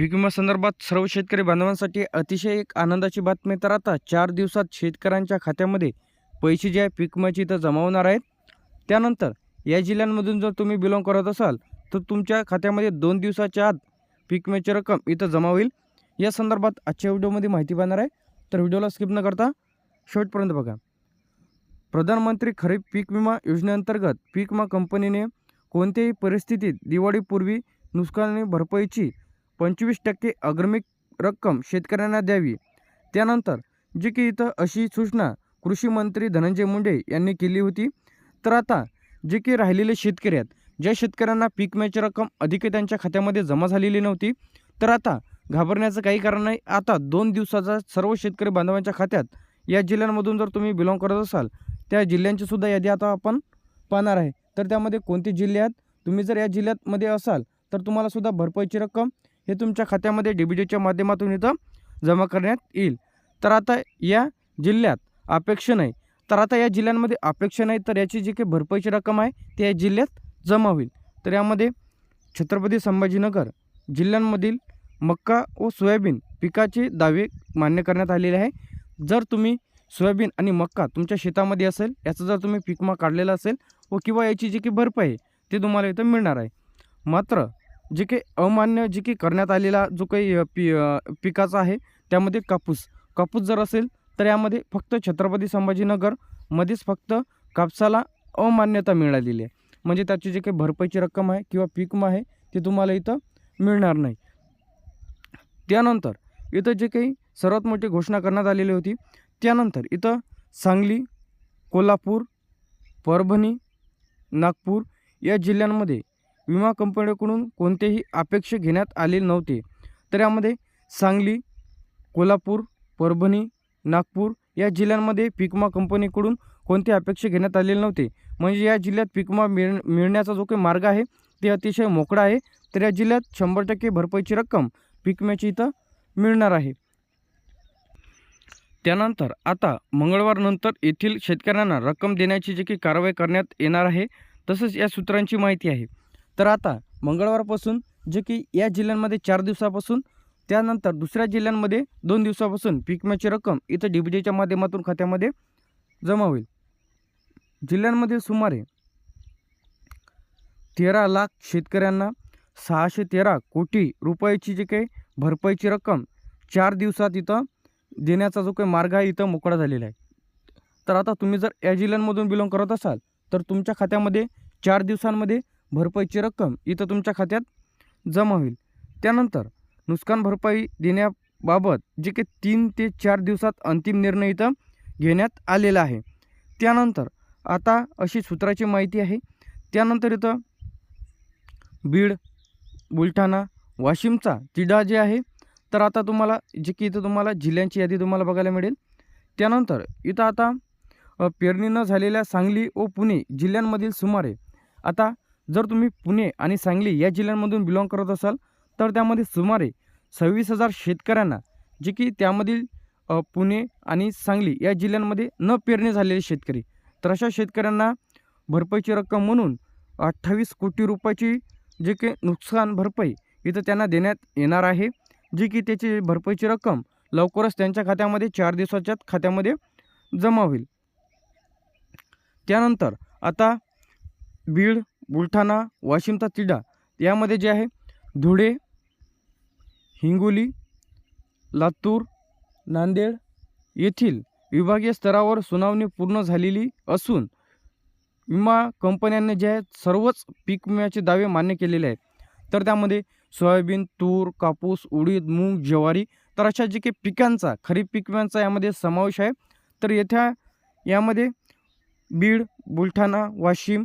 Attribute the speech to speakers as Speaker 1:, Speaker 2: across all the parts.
Speaker 1: पीक विम्यासंदर्भात सर्व शेतकरी बांधवांसाठी अतिशय एक आनंदाची बातमी तर आता चार दिवसात शेतकऱ्यांच्या खात्यामध्ये पैसे जे आहे पीक विम्याचे इथं जमा होणार आहेत. त्यानंतर या जिल्ह्यांमधून जर तुम्ही बिलॉंग करत असाल तर तुमच्या खात्यामध्ये दोन दिवसाच्या आत पीक विम्याची रक्कम इथं जमा होईल. या संदर्भात आजच्या व्हिडिओमध्ये माहिती पाहणार आहे. तर व्हिडिओला स्किप न करता शेवटपर्यंत बघा. प्रधानमंत्री खरीप पीक विमा योजनेअंतर्गत पीक विमा कंपनीने कोणत्याही परिस्थितीत दिवाळीपूर्वी नुकसानी भरपाईची पंचवीस टक्के अग्रमिक रक्कम शेतकऱ्यांना द्यावी. त्यानंतर जे की इथं अशी सूचना कृषी मंत्री धनंजय मुंडे यांनी केली होती. तर आता जे की राहिलेले शेतकरी आहेत ज्या शेतकऱ्यांना पीक विम्याची रक्कम अधिक त्यांच्या खात्यामध्ये जमा झालेली नव्हती. तर आता घाबरण्याचं काही कारण नाही. आता दोन दिवसाचा सर्व शेतकरी बांधवांच्या खात्यात या जिल्ह्यांमधून जर तुम्ही बिलॉंग करत असाल त्या जिल्ह्यांची सुद्धा यादी आता आपण पाहणार आहे. तर त्यामध्ये कोणते जिल्हे आहेत? तुम्ही जर या जिल्ह्यातमध्ये असाल तर तुम्हाला सुद्धा भरपाईची रक्कम हे तुमच्या खात्यामध्ये डी बी माध्यमातून इथं जमा करण्यात येईल. तर आता या जिल्ह्यात अपेक्षा नाही. तर आता या जिल्ह्यांमध्ये अपेक्षा नाही तर याची जी काही भरपाईची रक्कम आहे ती या जिल्ह्यात जमा होईल. तर यामध्ये छत्रपती संभाजीनगर जिल्ह्यांमधील मक्का व सोयाबीन पिकाचे दावे मान्य करण्यात आलेले आहे. जर तुम्ही सोयाबीन आणि मक्का तुमच्या शेतामध्ये असेल याचं जर तुम्ही पिकमा काढलेला असेल व किंवा याची जी काही भरपाई आहे ते तुम्हाला इथं मिळणार आहे. मात्र जे काही अमान्य जे काही करण्यात आलेला जो काही पी पिकाचा आहे त्यामध्ये कापूस. कापूस जर असेल तर यामध्ये फक्त छत्रपती संभाजीनगरमध्येच फक्त कापसाला अमान्यता मिळालेली आहे. म्हणजे त्याची जी काही भरपाईची रक्कम आहे किंवा पीक आहे ते तुम्हाला इथं मिळणार नाही. त्यानंतर इथं जे काही सर्वात मोठी घोषणा करण्यात आलेली होती त्यानंतर इथं सांगली कोल्हापूर परभणी नागपूर या जिल्ह्यांमध्ये विमा कंपनीकडून कोणतेही अपेक्षा घेण्यात आलेले नव्हते. तर यामध्ये सांगली कोल्हापूर परभणी नागपूर या जिल्ह्यांमध्ये पीक विमा कंपनीकडून कोणते अपेक्षा घेण्यात आलेले नव्हते. म्हणजे या जिल्ह्यात पीक विमा मिळ मिळण्याचा जो काही मार्ग आहे ते अतिशय मोकळा आहे. तर या जिल्ह्यात शंभर टक्के भरपाईची रक्कम पीक इथं मिळणार आहे. त्यानंतर आता मंगळवारनंतर येथील शेतकऱ्यांना रक्कम देण्याची जी काही कारवाई करण्यात येणार आहे तसंच या सूत्रांची माहिती आहे. तर आता मंगळवारपासून जे की या जिल्ह्यांमध्ये चार दिवसापासून त्यानंतर दुसऱ्या जिल्ह्यांमध्ये दोन दिवसापासून पीक विम्याची रक्कम इथं डी बी टीच्या माध्यमातून खात्यामध्ये जमा होईल. जिल्ह्यांमध्ये सुमारे तेरा लाख शेतकऱ्यांना सहाशे तेरा कोटी रुपयाची जी काही भरपाईची रक्कम चार दिवसात इथं देण्याचा जो काही मार्ग आहे इथं मोकळा झालेला आहे. तर आता तुम्ही जर या जिल्ह्यांमधून बिलॉंग करत असाल तर तुमच्या खात्यामध्ये चार दिवसांमध्ये भरपाईची रक्कम इथं तुमच्या खात्यात जमा होईल. त्यानंतर नुकसान भरपाई देण्याबाबत जे काही तीन ते चार दिवसात अंतिम निर्णय इथं घेण्यात आलेला आहे. त्यानंतर आता अशी सूत्राची माहिती आहे. त्यानंतर इथं बीड बुलढाणा वाशिमचा तिढा जे आहे तर आता तुम्हाला जे की इथं तुम्हाला जिल्ह्यांची यादी तुम्हाला बघायला मिळेल. त्यानंतर इथं आता पेरणी न झालेल्या सांगली व पुणे जिल्ह्यांमधील सुमारे आता जर तुम्ही पुणे आणि सांगली या जिल्ह्यांमधून बिलॉंग करत असाल तर त्यामध्ये सुमारे सव्वीस हजार शेतकऱ्यांना जे की त्यामधील पुणे आणि सांगली या जिल्ह्यांमध्ये न पेरणी झालेले शेतकरी तर अशा शेतकऱ्यांना भरपाईची रक्कम म्हणून अठ्ठावीस कोटी रुपयाची जे काही नुकसान भरपाई इथं त्यांना देण्यात येणार आहे जी की त्याची भरपाईची रक्कम लवकरच त्यांच्या खात्यामध्ये चार दिवसाच्या खात्यामध्ये जमा होईल. त्यानंतर आता बीड बुलढाणा वाशिमचा तिढा. यामध्ये जे आहे धुळे हिंगोली लातूर नांदेड येथील विभागीय स्तरावर सुनावणी पूर्ण झालेली असून विमा कंपन्यांनी जे आहे सर्वच पीक विम्याचे दावे मान्य केलेले आहेत. तर त्यामध्ये सोयाबीन तूर कापूस उडीद मूग ज्वारी तर अशा जे काही पिकांचा खरीप पीक विम्यांचा यामध्ये समावेश आहे. तर येथ्या यामध्ये बीड बुलढाणा वाशिम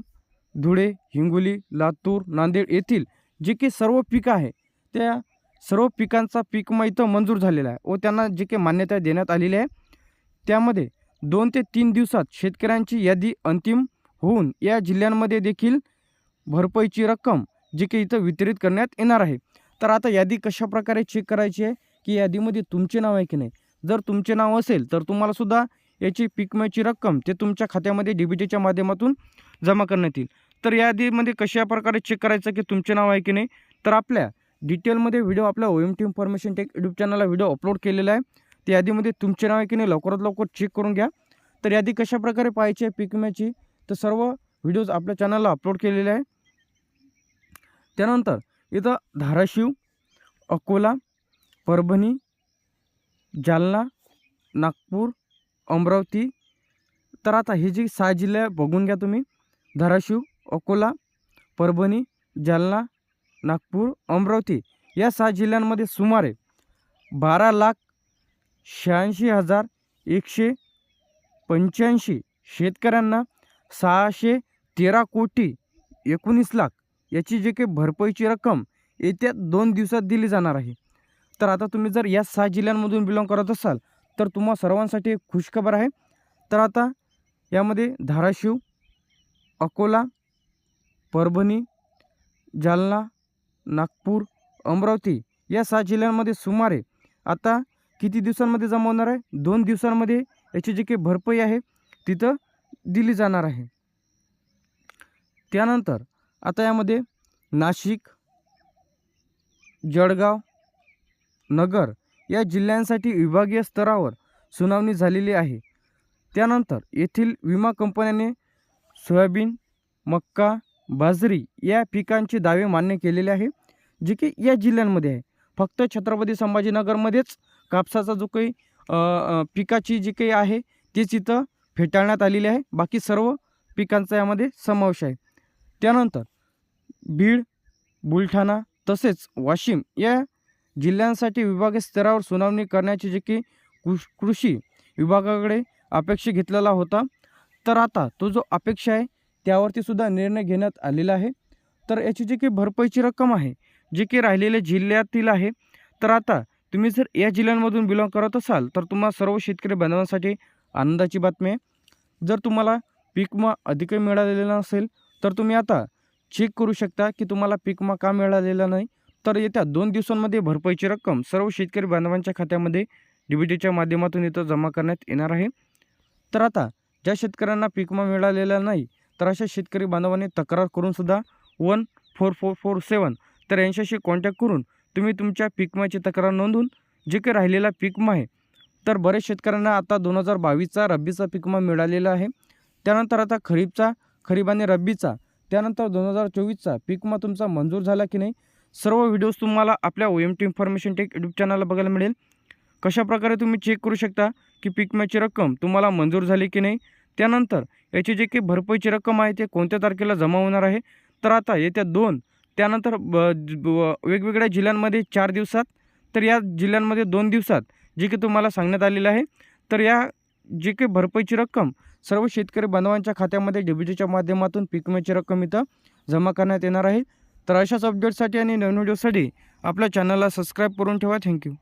Speaker 1: धुळे हिंगोली लातूर नांदेड येथील जे की सर्व पिकं आहे त्या सर्व पिकांचा पीक इथं मंजूर झालेला आहे व त्यांना जे काही मान्यता देण्यात आलेली आहे. त्यामध्ये दोन ते तीन दिवसात शेतकऱ्यांची यादी अंतिम होऊन या जिल्ह्यांमध्ये देखील भरपाईची रक्कम जी काही इथं वितरित करण्यात येणार आहे. तर आता यादी कशा प्रकारे चेक करायची आहे? की यादीमध्ये तुमचे नाव आहे की नाही? जर तुमचे नाव असेल तर तुम्हालासुद्धा याची पीक रक्कम ते तुमच्या खात्यामध्ये डी बी टीच्या माध्यमातून जमा करण्यात येईल. तर या यादीमध्ये कशा प्रकारे चेक करायचं की तुमचे नाव आहे की नाही? तर आपल्या डिटेलमध्ये व्हिडिओ आपल्या O M T information tech YouTube चॅनलला व्हिडिओ अपलोड केलेला आहे. त्या यादीमध्ये तुमचे नाव आहे की नाही लवकरात लवकर चेक करून घ्या. तर यादी कशा प्रकारे पाहायची आहे पीक विम्याची? तर सर्व व्हिडिओज आपल्या चॅनलला अपलोड केलेले आहे. त्यानंतर इथं धाराशिव अकोला परभणी जालना नागपूर अमरावती. तर आता हे जी सहा जिल्हे आहे, बघून घ्या तुम्ही. धाराशिव अकोला परभणी जालना नागपूर अमरावती या सहा जिल्ह्यांमध्ये सुमारे बारा लाख शहाऐंशी हजार एकशे पंच्याऐंशी शेतकऱ्यांना सहाशे तेरा कोटी एकोणीस लाख याची जे काही भरपाईची रक्कम येत्या दोन दिवसात दिली जाणार आहे. तर आता तुम्ही जर या सहा जिल्ह्यांमधून बिलॉंग करत असाल तर तुम्हा सर्वांसाठी एक खुशखबर आहे. तर आता यामध्ये धाराशिव अकोला परभणी जालना नागपूर अमरावती या सहा जिल्ह्यांमध्ये सुमारे आता किती दिवसांमध्ये जमा होणार आहे? दोन दिवसांमध्ये याची जी काही भरपाई आहे तिथं दिली जाणार आहे. त्यानंतर आता यामध्ये नाशिक जळगाव नगर या जिल्ह्यांसाठी विभागीय स्तरावर सुनावणी झालेली आहे. त्यानंतर येथील विमा कंपन्याने सोयाबीन मक्का बाजरी या पिकांचे दावे मान्य केलेले आहे जे की या जिल्ह्यांमध्ये आहे. फक्त छत्रपती संभाजीनगरमध्येच कापसाचा जो काही पिकाची जी काही आहे तीच इथं फेटाळण्यात आलेली आहे. बाकी सर्व पिकांचा यामध्ये समावेश आहे. त्यानंतर बीड बुलढाणा तसेच वाशिम या जिल्ह्यांसाठी विभागीय स्तरावर सुनावणी करण्याची जे की कृषी विभागाकडे अपेक्षा घेतलेला होता. तर आता तो जो अपेक्षा आहे त्यावरती सुद्धा निर्णय घेण्यात आलेला आहे. तर याची जी काही भरपाईची रक्कम आहे जी की राहिलेल्या जिल्ह्यातील आहे तर आता तुम्ही जर या जिल्ह्यांमधून बिलॉंग करत असाल तर तुम्हाला सर्व शेतकरी बांधवांसाठी आनंदाची बातमी आहे. जर तुम्हाला पीकमा अधिक मिळालेला नसेल तर तुम्ही आता चेक करू शकता की तुम्हाला पीकमा का मिळालेला नाही. तर येत्या दोन दिवसांमध्ये भरपाईची रक्कम सर्व शेतकरी बांधवांच्या खात्यामध्ये डी बी टीच्या माध्यमातून इथं जमा करण्यात येणार आहे. तर आता ज्या शेतकऱ्यांना पीक विमा मिळालेला नाही तर अशा शेतकरी बांधवांनी तक्रार करूनसुद्धा one four four four seven तर यांच्याशी कॉन्टॅक्ट करून तुम्ही तुमच्या पीक विम्याची तक्रार नोंदवून जे काही राहिलेला पीक विमा आहे तर बरेच शेतकऱ्यांना आता दोन हजार बावीसचा रब्बीचा पीक विमा मिळालेला आहे. त्यानंतर आता खरीपचा खरीप आणि रब्बीचा त्यानंतर दोन हजार चोवीसचा पीक विमा तुमचा मंजूर झाला की नाही सर्व व्हिडिओज तुम्हाला आपल्या O M T information tech YouTube चॅनलला बघायला मिळेल. कशाप्रकारे तुम्ही चेक करू शकता की पीक विम्याची रक्कम तुम्हाला मंजूर झाली की नाही? त्यानंतर याची जी काही भरपाईची रक्कम आहे ते कोणत्या तारखेला जमा होणार आहे? तर आता येत्या दोन त्यानंतर ब वेगवेगळ्या जिल्ह्यांमध्ये चार दिवसात तर या जिल्ह्यांमध्ये दोन दिवसात जे की तुम्हाला सांगण्यात आलेलं आहे तर या जे काही भरपाईची रक्कम सर्व शेतकरी बांधवांच्या खात्यामध्ये डीबीटीच्या माध्यमातून पीक विम्याची रक्कम इथं जमा करण्यात येणार आहे. तर अशाच अपडेटसाठी आणि नवीन व्हिडिओसाठी आपल्या चॅनलला सबस्क्राईब करून ठेवा. थँक्यू